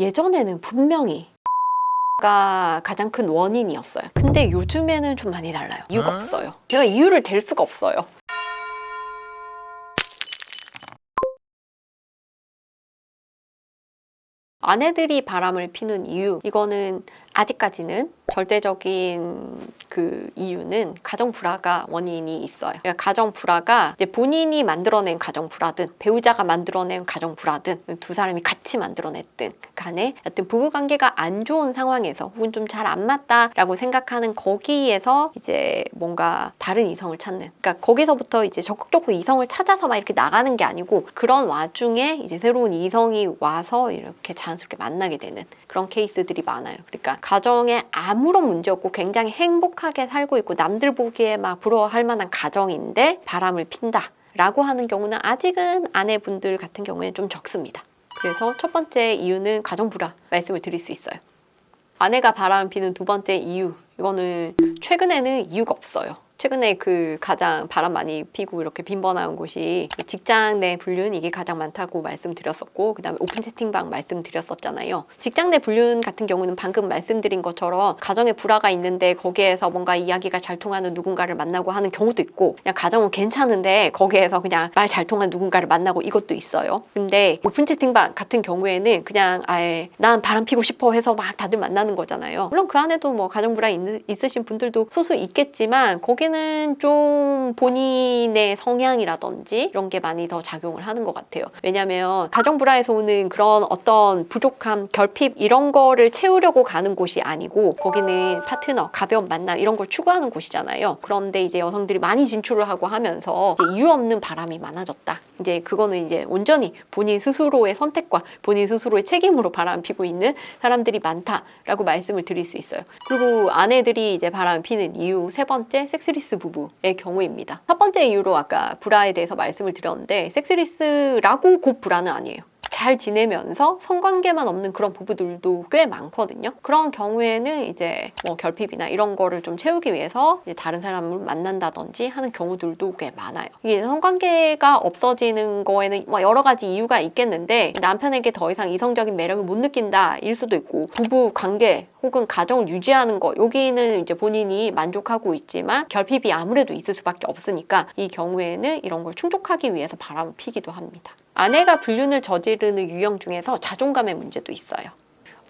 예전에는 분명히 가 가장 큰 원인이었어요. 근데 요즘에는 좀 많이 달라요. 이유가 어? 없어요. 제가 이유를 댈 수가 없어요. 아내들이 바람을 피는 이유 이거는 아직까지는 절대적인 그 이유는 가정 불화가 원인이 있어요. 그러니까 가정 불화가 본인이 만들어낸 가정 불화든 배우자가 만들어낸 가정 불화든 두 사람이 같이 만들어냈든 간에 하여튼 부부 관계가 안 좋은 상황에서 혹은 좀 잘 안 맞다라고 생각하는 거기에서 이제 뭔가 다른 이성을 찾는 그러니까 거기서부터 이제 적극적으로 이성을 찾아서 막 이렇게 나가는 게 아니고 그런 와중에 이제 새로운 이성이 와서 이렇게 자연스럽게 만나게 되는 그런 케이스들이 많아요. 그러니까 가정에 아무런 문제 없고 굉장히 행복하게 살고 있고 남들 보기에 막 부러워할 만한 가정인데 바람을 핀다. 라고 하는 경우는 아직은 아내분들 같은 경우에는 좀 적습니다. 그래서 첫 번째 이유는 가정 불화 말씀을 드릴 수 있어요. 아내가 바람 피는 두 번째 이유 이거는 최근에는 이유가 없어요. 최근에 그 가장 바람 많이 피고 이렇게 빈번한 곳이 직장 내 불륜 이게 가장 많다고 말씀드렸었고 그다음에 오픈 채팅방 말씀드렸었잖아요. 직장 내 불륜 같은 경우는 방금 말씀드린 것처럼 가정에 불화가 있는데 거기에서 뭔가 이야기가 잘 통하는 누군가를 만나고 하는 경우도 있고 그냥 가정은 괜찮은데 거기에서 그냥 말 잘 통하는 누군가를 만나고 이것도 있어요. 근데 오픈 채팅방 같은 경우에는 그냥 아예 난 바람 피고 싶어 해서 막 다들 만나는 거잖아요. 물론 그 안에도 뭐 가정 불화 있는, 있으신 분들도 소수 있겠지만 거기 는 좀 본인의 성향이라든지 이런 게 많이 더 작용을 하는 것 같아요. 왜냐하면 가정 불화에서 오는 그런 어떤 부족함, 결핍 이런 거를 채우려고 가는 곳이 아니고 거기는 파트너, 가벼운 만남 이런 걸 추구하는 곳이잖아요. 그런데 이제 여성들이 많이 진출을 하고 하면서 이유 없는 바람이 많아졌다. 이제 그거는 이제 온전히 본인 스스로의 선택과 본인 스스로의 책임으로 바람 피고 있는 사람들이 많다라고 말씀을 드릴 수 있어요. 그리고 아내들이 이제 바람 피는 이유 세 번째 섹스리스 부부의 경우입니다. 첫 번째 이유로 아까 불화에 대해서 말씀을 드렸는데 섹스리스라고 곧 불화는 아니에요. 잘 지내면서 성관계만 없는 그런 부부들도 꽤 많거든요. 그런 경우에는 이제 뭐 결핍이나 이런 거를 좀 채우기 위해서 다른 사람을 만난다든지 하는 경우들도 꽤 많아요. 이게 성관계가 없어지는 거에는 뭐 여러 가지 이유가 있겠는데 남편에게 더 이상 이성적인 매력을 못 느낀다 일 수도 있고 부부 관계 혹은 가정을 유지하는 거 여기는 이제 본인이 만족하고 있지만 결핍이 아무래도 있을 수밖에 없으니까 이 경우에는 이런 걸 충족하기 위해서 바람을 피기도 합니다. 아내가 불륜을 저지르는 유형 중에서 자존감의 문제도 있어요.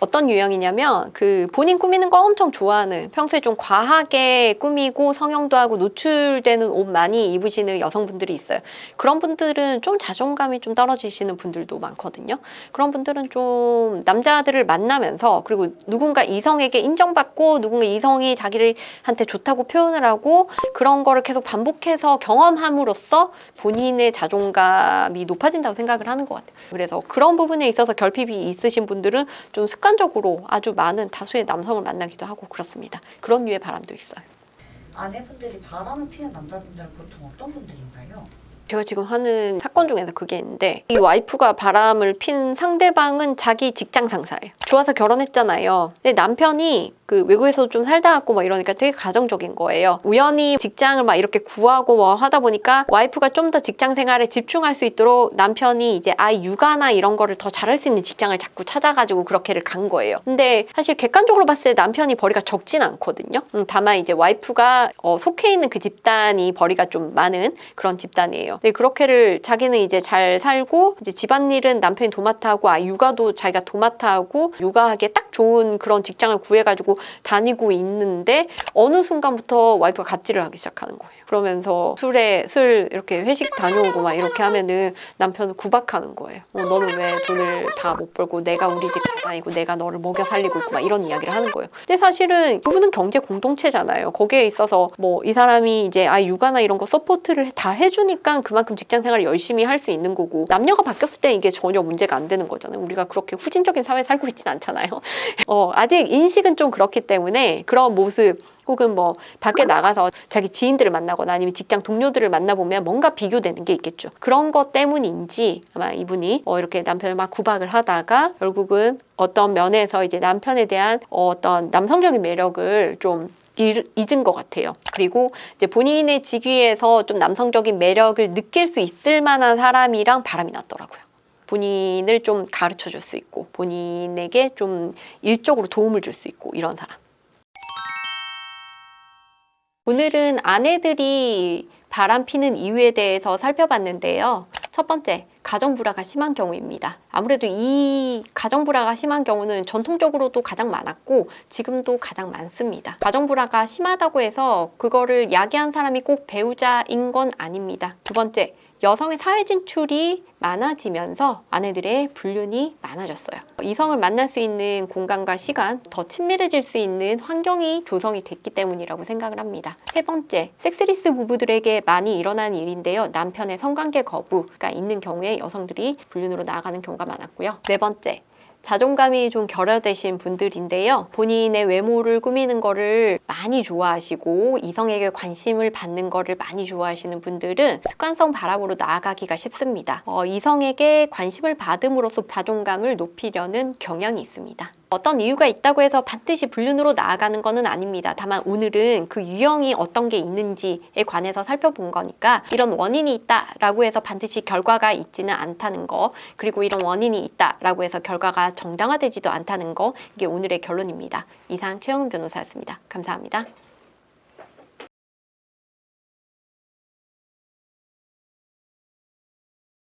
어떤 유형이냐면 그 본인 꾸미는 걸 엄청 좋아하는 평소에 좀 과하게 꾸미고 성형도 하고 노출되는 옷 많이 입으시는 여성분들이 있어요. 그런 분들은 좀 자존감이 좀 떨어지시는 분들도 많거든요. 그런 분들은 좀 남자들을 만나면서 그리고 누군가 이성에게 인정받고 누군가 이성이 자기를 한테 좋다고 표현을 하고 그런 거를 계속 반복해서 경험함으로써 본인의 자존감이 높아진다고 생각을 하는 것 같아요. 그래서 그런 부분에 있어서 결핍이 있으신 분들은 좀 습관 적으로 아주 많은 다수의 남성을 만나기도 하고 그렇습니다. 그런 류의 바람도 있어요. 아내분들이 바람을 피는 남자분들은 보통 어떤 분들인가요? 제가 지금 하는 사건 중에서 그게 있는데 이 와이프가 바람을 핀 상대방은 자기 직장 상사예요. 좋아서 결혼했잖아요. 근데 남편이 그 외국에서 좀 살다 왔고 막 이러니까 되게 가정적인 거예요. 우연히 직장을 막 이렇게 구하고 뭐 하다 보니까 와이프가 좀 더 직장 생활에 집중할 수 있도록 남편이 이제 아이 육아나 이런 거를 더 잘할 수 있는 직장을 자꾸 찾아가지고 그렇게를 간 거예요. 근데 사실 객관적으로 봤을 때 남편이 벌이가 적진 않거든요. 음, 다만 이제 와이프가 어, 속해 있는 그 집단이 벌이가 좀 많은 그런 집단이에요. 근데 그렇게를 자기는 이제 잘 살고 이제 집안일은 남편이 도맡아 하고 아 육아도 자기가 도맡아 하고 육아하기에 딱 좋은 그런 직장을 구해가지고 다니고 있는데 어느 순간부터 와이프가 갑질을 하기 시작하는 거예요. 그러면서 술에 술 이렇게 회식 다녀오고 막 이렇게 하면은 남편을 구박하는 거예요. 어, 너는 왜 돈을 다 못 벌고 내가 우리 집 다니고 내가 너를 먹여 살리고 있고 막 이런 이야기를 하는 거예요. 근데 사실은 그분은 경제 공동체잖아요. 거기에 있어서 뭐 이 사람이 이제 아 육아나 이런 거 서포트를 다 해주니까 그만큼 직장 생활을 열심히 할 수 있는 거고 남녀가 바뀌었을 때 이게 전혀 문제가 안 되는 거잖아요. 우리가 그렇게 후진적인 사회에 살고 있진 않잖아요. 어, 아직 인식은 좀 그렇기 때문에 그런 모습 혹은 뭐 밖에 나가서 자기 지인들을 만나거나 아니면 직장 동료들을 만나보면 뭔가 비교되는 게 있겠죠. 그런 것 때문인지 아마 이분이 어 이렇게 남편을 막 구박을 하다가 결국은 어떤 면에서 이제 남편에 대한 어떤 남성적인 매력을 좀 잃- 잊은 것 같아요. 그리고 이제 본인의 직위에서 좀 남성적인 매력을 느낄 수 있을 만한 사람이랑 바람이 났더라고요. 본인을 좀 가르쳐 줄 수 있고 본인에게 좀 일적으로 도움을 줄 수 있고 이런 사람. 오늘은 아내들이 바람 피는 이유에 대해서 살펴봤는데요. 첫 번째, 가정 불화가 심한 경우입니다. 아무래도 이 가정 불화가 심한 경우는 전통적으로도 가장 많았고 지금도 가장 많습니다. 가정 불화가 심하다고 해서 그거를 야기한 사람이 꼭 배우자인 건 아닙니다. 두 번째, 여성의 사회 진출이 많아지면서 아내들의 불륜이 많아졌어요. 이성을 만날 수 있는 공간과 시간, 더 친밀해질 수 있는 환경이 조성이 됐기 때문이라고 생각을 합니다. 세 번째, 섹스리스 부부들에게 많이 일어나는 일인데요. 남편의 성관계 거부가 있는 경우에 여성들이 불륜으로 나아가는 경우가 많았고요. 네 번째, 자존감이 좀 결여되신 분들인데요. 본인의 외모를 꾸미는 거를 많이 좋아하시고 이성에게 관심을 받는 거를 많이 좋아하시는 분들은 습관성 바람으로 나아가기가 쉽습니다. 어, 이성에게 관심을 받음으로써 자존감을 높이려는 경향이 있습니다. 어떤 이유가 있다고 해서 반드시 불륜으로 나아가는 것은 아닙니다. 다만 오늘은 그 유형이 어떤 게 있는지에 관해서 살펴본 거니까 이런 원인이 있다라고 해서 반드시 결과가 있지는 않다는 거 그리고 이런 원인이 있다라고 해서 결과가 정당화되지도 않다는 거 이게 오늘의 결론입니다. 이상 최영은 변호사였습니다. 감사합니다.